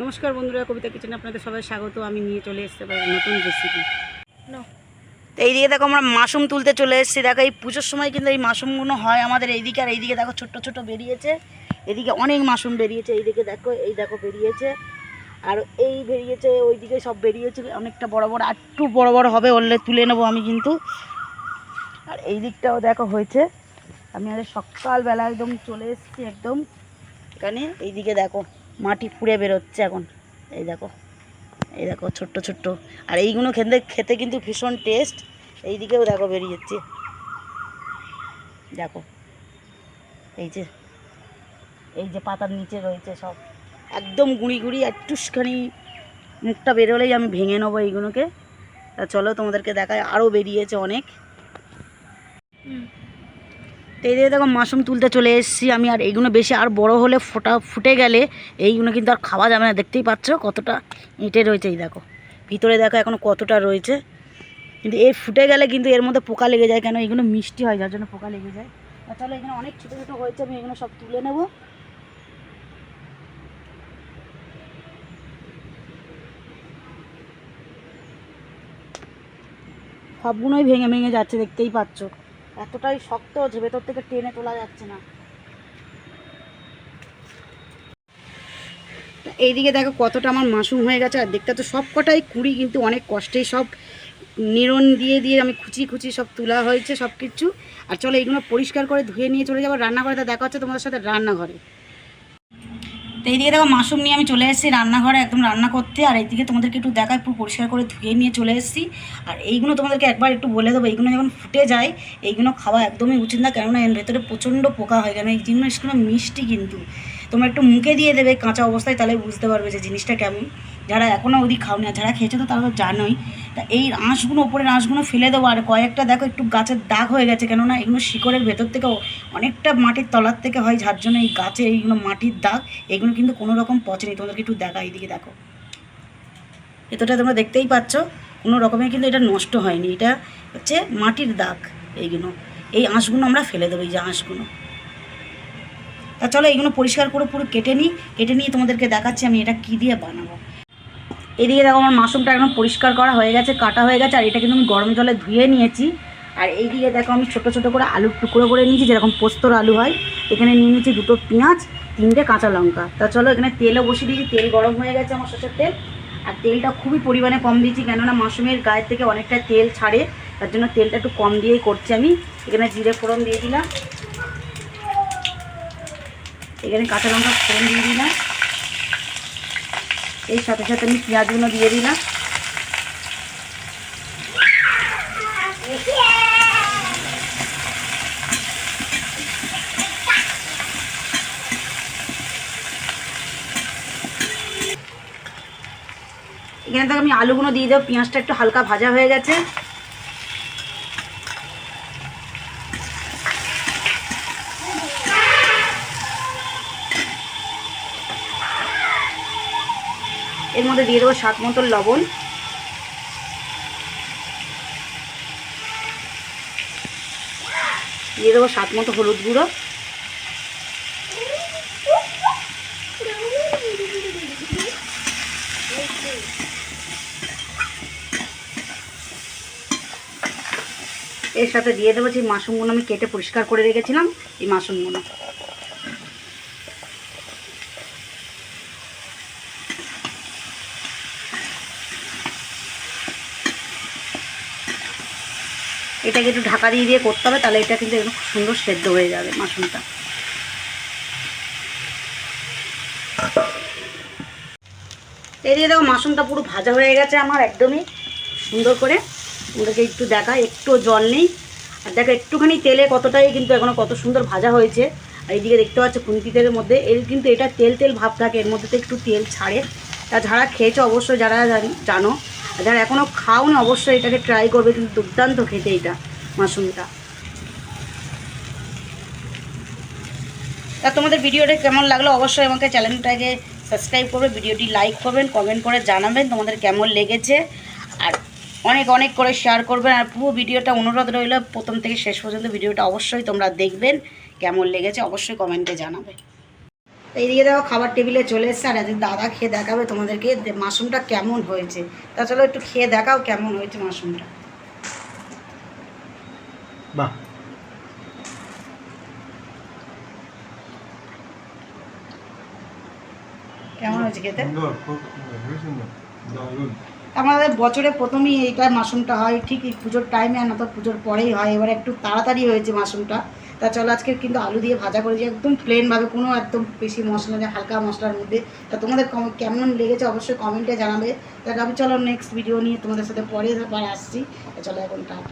নমস্কার বন্ধুরা কবিতা কিচেনে আপনাদের সবাই স্বাগত। আমি নিয়ে চলে এসেছি পারি নতুন রেসিপি তো এইদিকে দেখো আমরা মাশরুম তুলতে চলে এসেছি। দেখো এই পুজোর সময় কিন্তু এই মাশরুমগুলো হয় আমাদের এইদিকে আর এইদিকে দেখো ছোট্ট ছোট বেরিয়েছে। এদিকে অনেক মাশরুম বেরিয়েছে এইদিকে দেখো এই দেখো বেরিয়েছে। আর এই বেরিয়েছে ওইদিকে সব বেরিয়েছে অনেকটা বড় বড় আর একটু বড় বড় হবে বললে তুলে নেব আমি কিন্তু। আর এই দিকটাও দেখো হয়েছে। আমি আজ সকালবেলা একদম চলে এসেছি একদম। এখানে এইদিকে দেখো। মাটি ফুঁড়ে বেরোচ্ছে এখন। এই দেখো এই দেখো ছোট্ট ছোট্ট। আর এইগুলো খেতে খেতে কিন্তু ভীষণ টেস্ট এই দিকেও দেখো বেরিয়ে যাচ্ছে। দেখো, এই যে এই যে পাতার নিচে রয়েছে সব। একদম গুঁড়ি গুঁড়ি, একটুখানি মুখটা বেরোলেই আমি ভেঙে নেব এইগুলোকে। তা চলো তোমাদেরকে দেখায় আরও বেরিয়েছে অনেক। তো এই দেখো মাশরুম তুলতে চলে এসেছি আমি, আর এইগুলো বেশি, আর বড় হলে ফোটা ফুটে গেলে এইগুলো কিন্তু আর খাওয়া যাবে না। দেখতেই পাচ্ছ কতটা ইঁটে রয়েছে এই দেখো। ভিতরে দেখো এখনও কতটা রয়েছে। কিন্তু এর ফুটে গেলে কিন্তু এর মধ্যে পোকা লেগে যায়, কেন এগুলো মিষ্টি হয়, যার জন্য পোকা লেগে যায়। তা চলো এখানে অনেক ছোটো ছোটো হয়েছে, আমি এগুলো সব তুলে নেব। সবগুলোই ভেঙে ভেঙে যাচ্ছে, দেখতেই পাচ্ছ। এতটাই শক্ত যে ভেতর থেকে টেনে তোলা যাচ্ছে না। এইদিকে দেখো কতটা আমার মাসুম হয়ে গেছে, আর দেখতে তো সব কটাই কুড়ি, কিন্তু অনেক কষ্টেই সব নিরন দিয়ে দিয়ে আমি খুচি খুচি সব তোলা হয়েছে সব কিছু আর চলো এইগুলো পরিষ্কার করে ধুয়ে নিয়ে চলে যাব, রান্নাঘরে দেখা হচ্ছে তোমাদের সাথে রান্নাঘরে। তো এইদিকে দেখো মাশরুম নিয়ে আমি চলে এসেছি রান্নাঘরে একদম রান্না করতে। আর এইদিকে তোমাদেরকে একটু দেখা একটু পরিষ্কার করে ধুয়ে নিয়ে চলে এসেছি। আর এইগুলো তোমাদেরকে একবার একটু বলে দেবো, এইগুলো যখন ফুটে যায়, এইগুলো খাওয়া একদমই উচিত না, কেননা এর ভেতরে প্রচণ্ড পোকা হয় কেন এই জিনিসগুলো মিষ্টি কিন্তু। তোমরা একটু মুখে দিয়ে দেবে, কাঁচা অবস্থায় তাহলে বুঝতে পারবে যে জিনিসটা কেমন। যারা এখনও ওদিক খাওনি আর যারা খেয়েছে তো তারা তো জানোই। তা এই আঁশগুলো, ওপরের আঁশগুলো ফেলে দেবো আর কয়েকটা দেখো, একটু গাছের দাগ হয়ে গেছে কেননা এগুলো শিকড়ের ভেতর থেকে অনেকটা মাটির তলার থেকে হয়, যার জন্য এই গাছে এইগুলো মাটির দাগ, এগুলো কিন্তু কোনো রকম পচেনি তোমাদেরকে একটু দেখা এইদিকে দেখো। এতটা তোমরা দেখতেই পাচ্ছ, কোনো রকমের কিন্তু এটা নষ্ট হয়নি। এটা হচ্ছে মাটির দাগ এইগুলো। এই আঁশগুলো আমরা ফেলে দেবো, এই যে আঁশগুলো। তা চলো এইগুলো পরিষ্কার করে পুরো কেটে নিই। কেটে নিয়ে তোমাদেরকে দেখাচ্ছি আমি এটা কী দিয়ে বানাবো। এদিকে দেখো আমার মাশরুমটা একদম পরিষ্কার করা হয়ে গেছে, কাটা হয়ে গেছে, আর এটা কিন্তু আমি গরম জলে ধুয়ে নিয়েছি। আর এইদিকে দেখো আমি ছোটো ছোটো করে আলুর টুকরো করে নিয়েছি, যেরকম পোস্তর আলু হয়, এখানে নিয়ে নিয়েছি দুটো পেঁয়াজ, তিনটে কাঁচা লঙ্কা। তা চলো এখানে তেলও বসিয়ে দিয়েছি, তেল গরম হয়ে গেছে আমার সরষের তেল। আর তেলটা খুবই পরিমাণে কম দিয়েছি, কেননা মাশরুমের গায়ের থেকে অনেকটা তেল ছাড়ে, তার জন্য তেলটা একটু কম দিয়েই করছি আমি। এখানে জিরে ফোড়ন দিয়ে দিলাম। এখানে কাঁচা লঙ্কা ফোড়ন দিয়ে দিলাম। এর সাথে সাথে আমি পেঁয়াজগুলো দিয়ে দিলাম। এখানে তো আমি আলুগুলো দিয়ে দেবো, পেঁয়াজটা একটু হালকা ভাজা হয়ে গেছে। এর মধ্যে দিয়ে দেবো স্বাদ মতো লবণ। দিয়ে দেবো স্বাদ মতো হলুদ গুঁড়ো। এর সাথে দিয়ে দেবো যে মাশরুমগুলো আমি কেটে পরিষ্কার করে রেখেছিলাম, এই মাশরুমগুলো এটাকে একটু ঢাকা দিয়ে দিয়ে করতে হবে, তাহলে এটা কিন্তু একদম সুন্দর সেদ্ধ হয়ে যাবে মাশরুমটা। এদিকে দেখো মাশরুমটা পুরো ভাজা হয়ে গেছে আমার একদমই। সুন্দর করে ওটাকে একটু দেখা, একটু জল নেই। আর দেখো একটুখানি তেলে কতটাই কিন্তু এখনও কত সুন্দর ভাজা হয়েছে। আর এইদিকে দেখতে পাচ্ছ খুন্তি তেলের মধ্যে, এর কিন্তু এটা তেল তেল ভাব থাকে, এর মধ্যে তো একটু তেল ছাড়ে। তা যারা খেয়েছো অবশ্যই, যারা জানি- যারা এখনও খাওনি, অবশ্যই এটাকে ট্রাই করবে, কিন্তু দুর্দান্ত খেতে এটা, মাশরুমটা। তা তোমাদের ভিডিওটা কেমন লাগল? অবশ্যই আমাকে চ্যানেলটাকে সাবস্ক্রাইব করবে, ভিডিওটি লাইক করবেন কমেন্ট করে জানাবেন তোমাদের কেমন লেগেছে। আর অনেক অনেক করে শেয়ার করবেন, আর পুরো ভিডিওটা অনুরোধ রইল, প্রথম থেকে শেষ পর্যন্ত ভিডিওটা অবশ্যই তোমরা দেখবেন, কেমন লেগেছে অবশ্যই কমেন্টে জানাবে। এইদিকে দেখো খাবার টেবিলে চলে এসছে আর আজকে দাদা খেয়ে দেখাবে তোমাদেরকে মাশরুমটা কেমন হয়েছে। তা চলো একটু খেয়ে দেখাও কেমন হয়েছে মাশরুমটা। বাহ। কেমন হয়েছে খেতে? সুন্দর খুব সুন্দর। খুবই সুন্দর দারুণ আমাদের বছরে প্রথমেই এইটা মাশরুমটা হয় ঠিক এই পুজোর টাইমে আর না তো পুজোর পরেই হয় এবার একটু তাড়াতাড়ি হয়েছে মাশরুমটা। তা চলো আজকে কিন্তু আলু দিয়ে ভাজা করে করেছি একদম প্লেনভাবে কোনো একদম বেশি মশলা নেই, হালকা মশলার মধ্যে। তা তোমাদের কম- কেমন লেগেছে অবশ্যই কমেন্টে জানাবে। তা আমি চলো নেক্সট ভিডিও নিয়ে তোমাদের সাথে পরে আবার আসছি। চলো এখন টাটা।